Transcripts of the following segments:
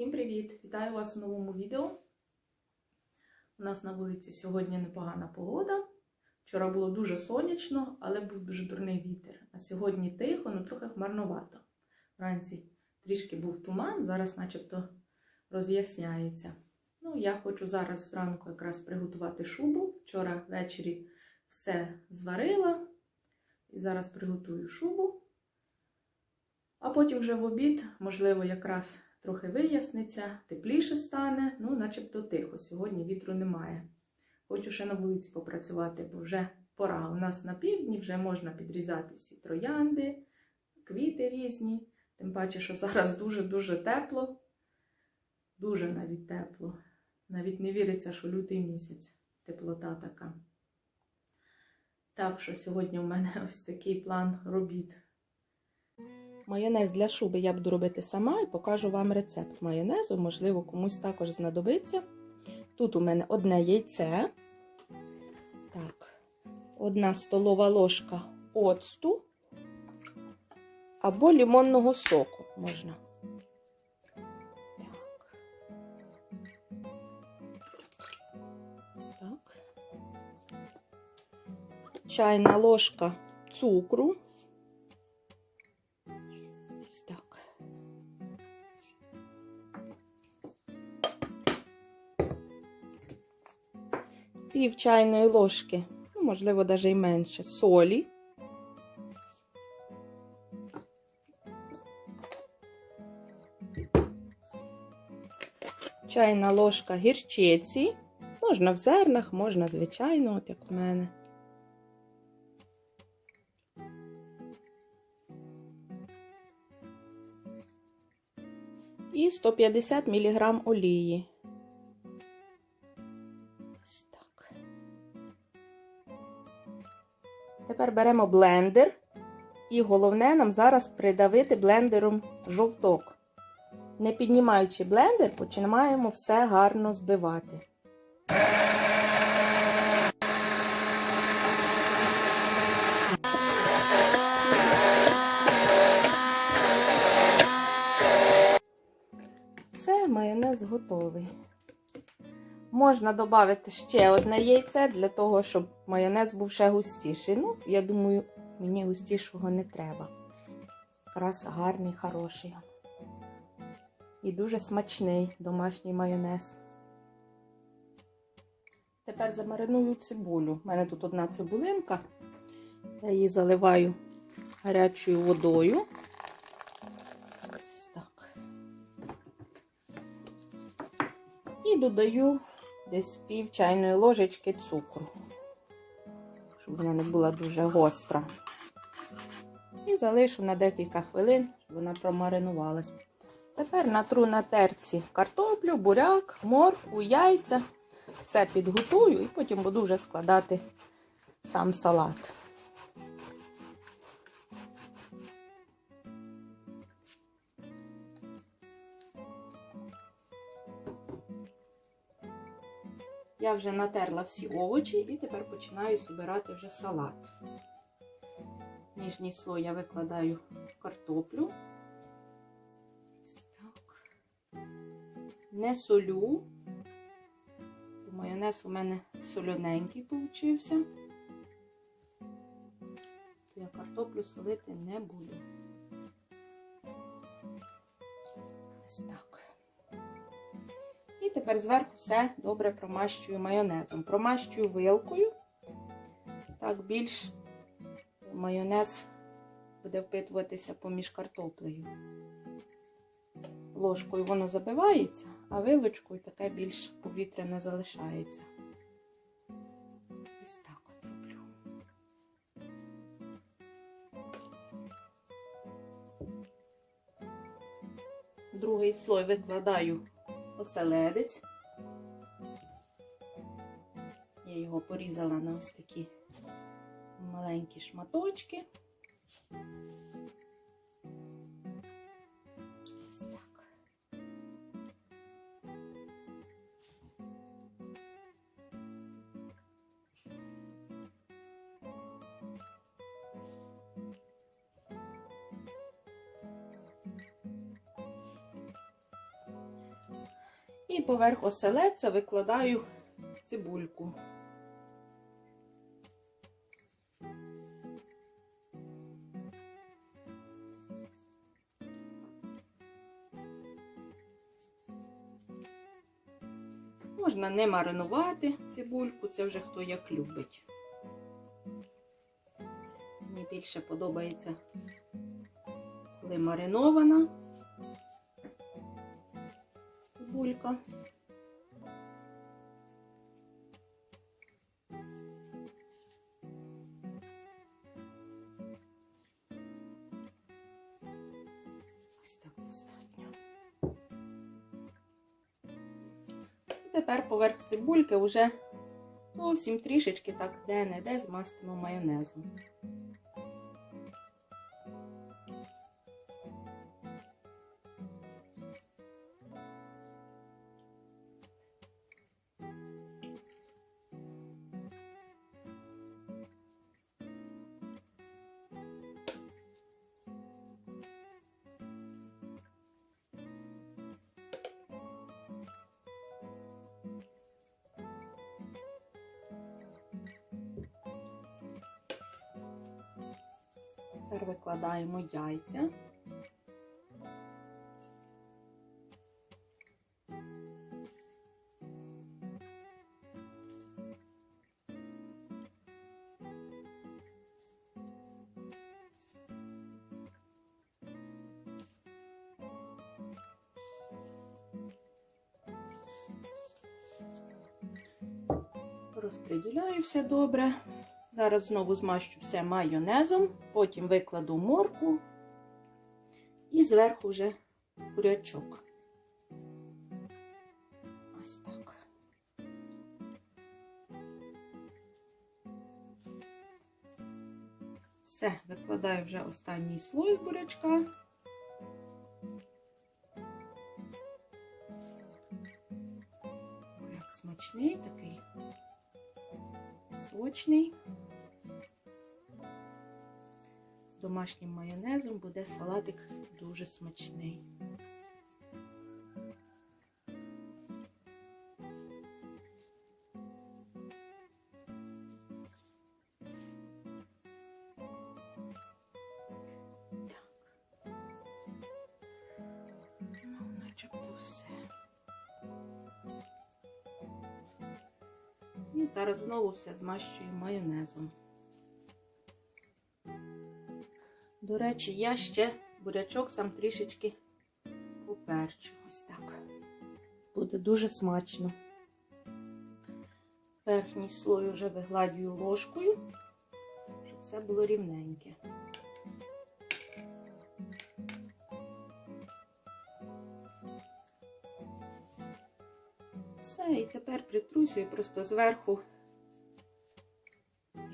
Всім привіт! Вітаю вас у новому відео. У нас на вулиці сьогодні непогана погода. Вчора було дуже сонячно, але був дуже дурний вітер. А сьогодні тихо, ну трохи хмарновато. Вранці трішки був туман, зараз начебто роз'ясняється. Ну, я хочу зараз зранку якраз приготувати шубу. Вчора ввечері все зварила. І зараз приготую шубу. А потім вже в обід, можливо, якраз трохи виясниться, тепліше стане, ну, начебто тихо. Сьогодні вітру немає. Хочу ще на вулиці попрацювати, бо вже пора. У нас на півдні вже можна підрізати всі троянди, квіти різні. Тим паче, що зараз дуже-дуже тепло. Дуже навіть тепло. Навіть не віриться, що лютий місяць. Теплота така. Так що сьогодні в мене ось такий план робіт. Майонез для шуби я буду робити сама і покажу вам рецепт майонезу. Можливо, комусь також знадобиться. Тут у мене одне яйце. Так, одна столова ложка оцту або лимонного соку можна. Чайна ложка цукру. Пів чайної ложки, ну, можливо, навіть і менше, солі. Чайна ложка гірчиці. Можна в зернах, можна звичайно, от як в мене. І 150 мг олії. Тепер беремо блендер. І головне нам зараз придавити блендером жовток. Не піднімаючи блендер, починаємо все гарно збивати. Все, майонез готовий. Можна додати ще одне яйце для того, щоб майонез був ще густіший. Ну, я думаю, мені густішого не треба. Якраз гарний, хороший. І дуже смачний домашній майонез. Тепер замариную цибулю. У мене тут одна цибулинка. Я її заливаю гарячою водою. Ось так. І додаю десь пів чайної ложечки цукру, щоб вона не була дуже гостра. І залишу на декілька хвилин, щоб вона промаринувалась. Тепер натру на терці картоплю, буряк, моркву, яйця. Все підготую і потім буду вже складати сам салат. Я вже натерла всі овочі і тепер починаю збирати вже салат. Нижній слой я викладаю картоплю. Не солю. Майонез у мене солоненький получився. Я картоплю солити не буду. Тепер зверху все добре промащую майонезом. Промащую вилкою. Так більш майонез буде впитуватися поміж картоплею. Ложкою воно забивається, а вилочкою таке більш повітряне залишається. Ось так от роблю. Другий слой викладаю оселедець. Я його порізала на ось такі маленькі шматочки. Поверх оселедця викладаю цибульку. Можна не маринувати цибульку, це вже хто як любить. Мені більше подобається, коли маринована цибулька. Тепер поверх цибульки вже зовсім трішечки так де-не-де змастимо майонезом. Тепер викладаємо яйця. Розподіляю все добре. Зараз знову змащу все майонезом, потім викладу морку і зверху вже курячок. Ось так. Все, викладаю вже останній слой бурячка. Буряк смачний такий сочний. Домашнім майонезом буде салатик дуже смачний. Ну. І зараз знову все змащую майонезом. До речі, я ще бурячок сам трішечки поперчу. Ось так. Буде дуже смачно. Верхній слой вже вигладюю ложкою, щоб все було рівненьке. Все, і тепер притрусюю просто зверху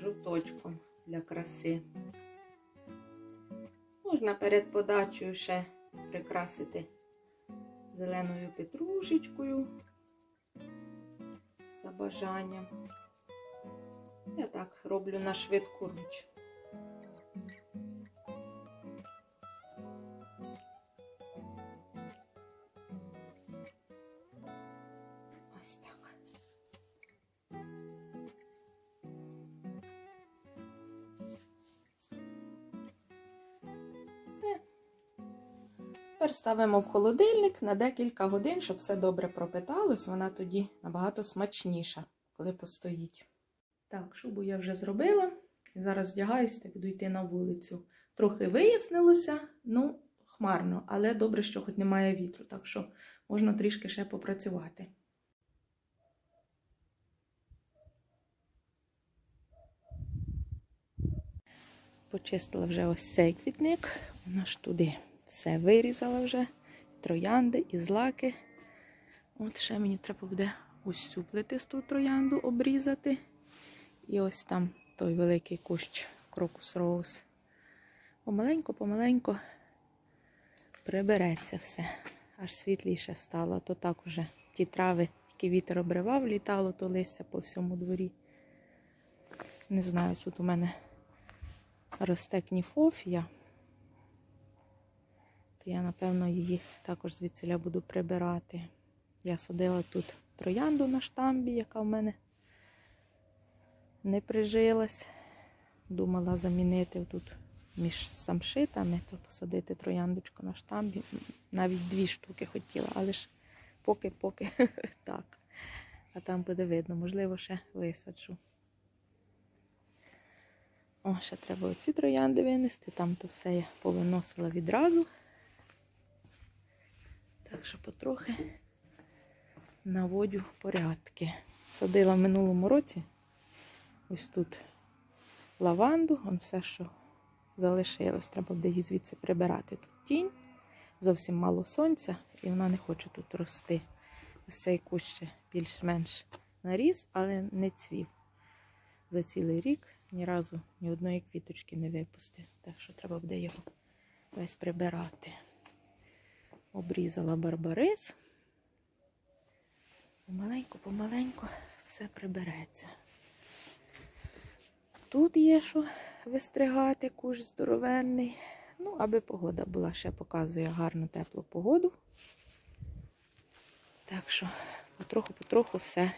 жовточком для краси. Можна перед подачею ще прикрасити зеленою петрушечкою за бажанням. Я так роблю на швидку руч. Ставимо в холодильник на декілька годин, щоб все добре пропиталось. Вона тоді набагато смачніша, коли постоїть. Так, шубу я вже зробила. Зараз вдягаюся та піду йти на вулицю. Трохи вияснилося, ну, хмарно, але добре, що хоч немає вітру, так що можна трішки ще попрацювати. Почистила вже ось цей квітник. Вона ж туди все вирізала вже. Троянди і злаки. От ще мені треба буде ось цю плетисту троянду обрізати. І ось там той великий кущ крокус роуз. Помаленько-помаленько прибереться все. Аж світліше стало. То так уже ті трави, які вітер обривав, літало, то листя по всьому дворі. Не знаю, тут у мене росте кніфофія. Я, напевно, її також звідсиля буду прибирати. Я садила тут троянду на штамбі, яка в мене не прижилась. Думала замінити тут між самшитами, то посадити трояндочку на штамбі. Навіть дві штуки хотіла, але ж поки-поки так. А там буде видно, можливо, ще висаджу. О, ще треба оці троянди винести. Там то все я повиносила відразу. Що потрохи наводю порядки. Садила в минулому році ось тут лаванду, он все, що залишилось. Треба буде її звідси прибирати. Тут тінь, зовсім мало сонця, і вона не хоче тут рости. Ось цей кущ більш-менш наріс, але не цвів. За цілий рік ні разу ні одної квіточки не випустив. Так що треба буде його весь прибирати. Обрізала барбарис. Помаленьку, помаленьку все прибереться. Тут є що вистригати, кущ здоровенний. Ну, аби погода була, ще показує гарну теплу погоду. Так що потроху-потроху все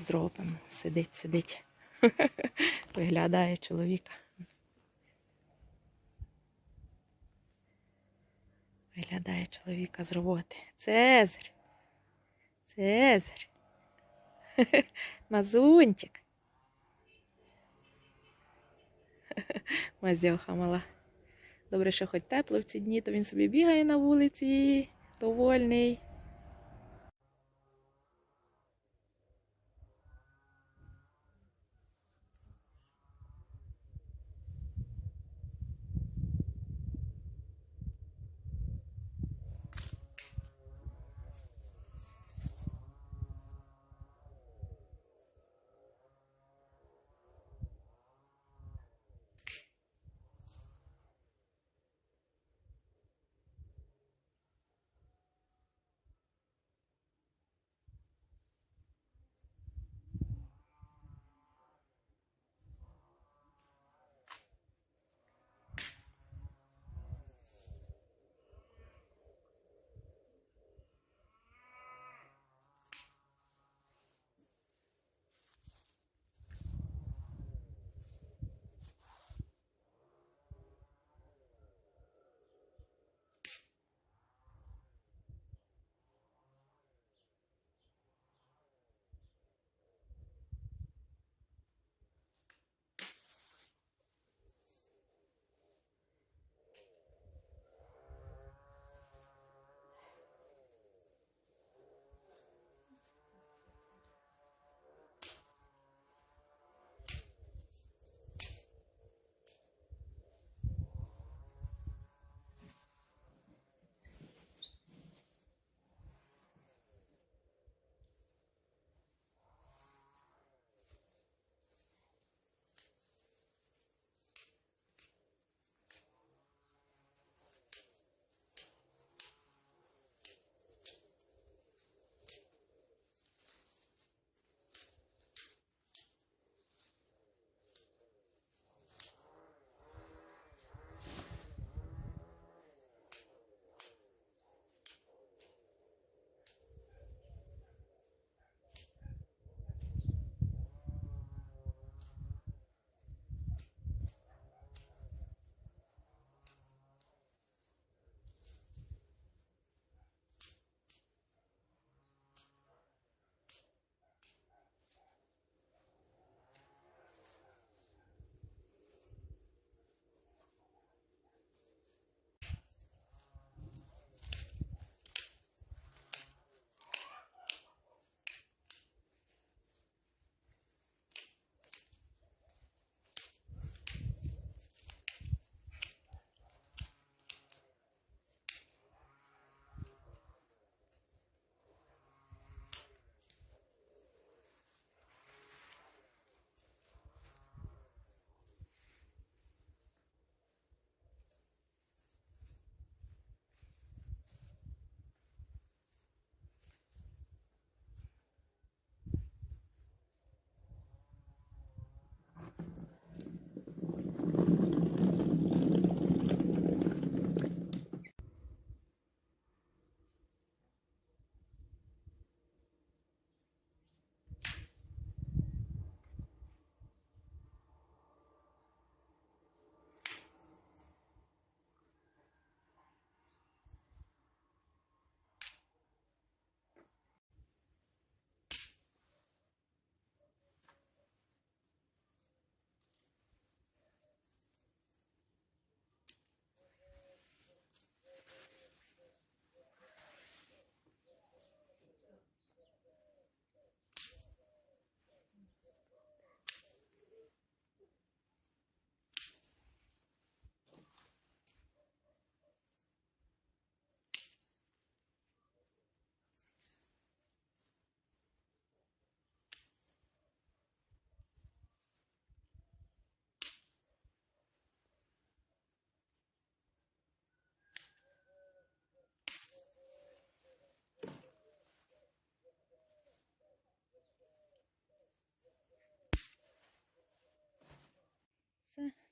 зробимо. Сидить, сидить. Виглядає чоловіка. Виглядає чоловіка з роботи. Цезарь. Цезарь. Мазунчик. Мазьоха мала. Добре, що хоч тепло в ці дні, то він собі бігає на вулиці, довольний.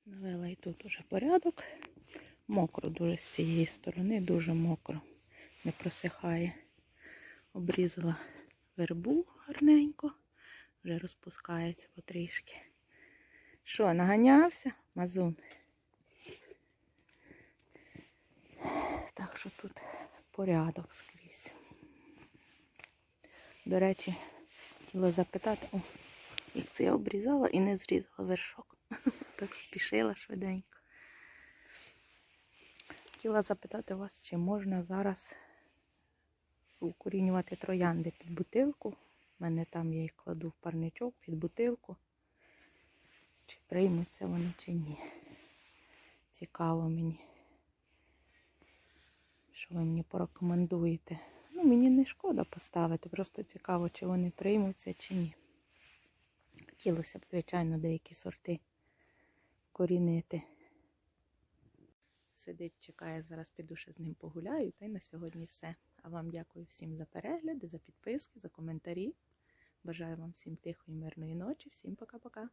Навела і тут уже порядок. Мокро дуже з цієї сторони, дуже мокро. Не просихає. Обрізала вербу гарненько. Вже розпускається потрішки. Що, наганявся? Мазун? Так що тут порядок скрізь. До речі, хотіла запитати, о, як це я обрізала і не зрізала вершок. Так спішила швиденько. Хотіла запитати вас, чи можна зараз укорінювати троянди під бутилку. У мене там я їх кладу в парничок під бутилку. Чи приймуться вони, чи ні. Цікаво мені. Що ви мені порекомендуєте? Ну, мені не шкода поставити, просто цікаво, чи вони приймуться, чи ні. Хотілося б, звичайно, деякі сорти корінити. Сидить, чекає, зараз піду ще з ним погуляю. Та й на сьогодні все. А вам дякую всім за перегляди, за підписки, за коментарі. Бажаю вам всім тихої, мирної ночі. Всім пока-пока.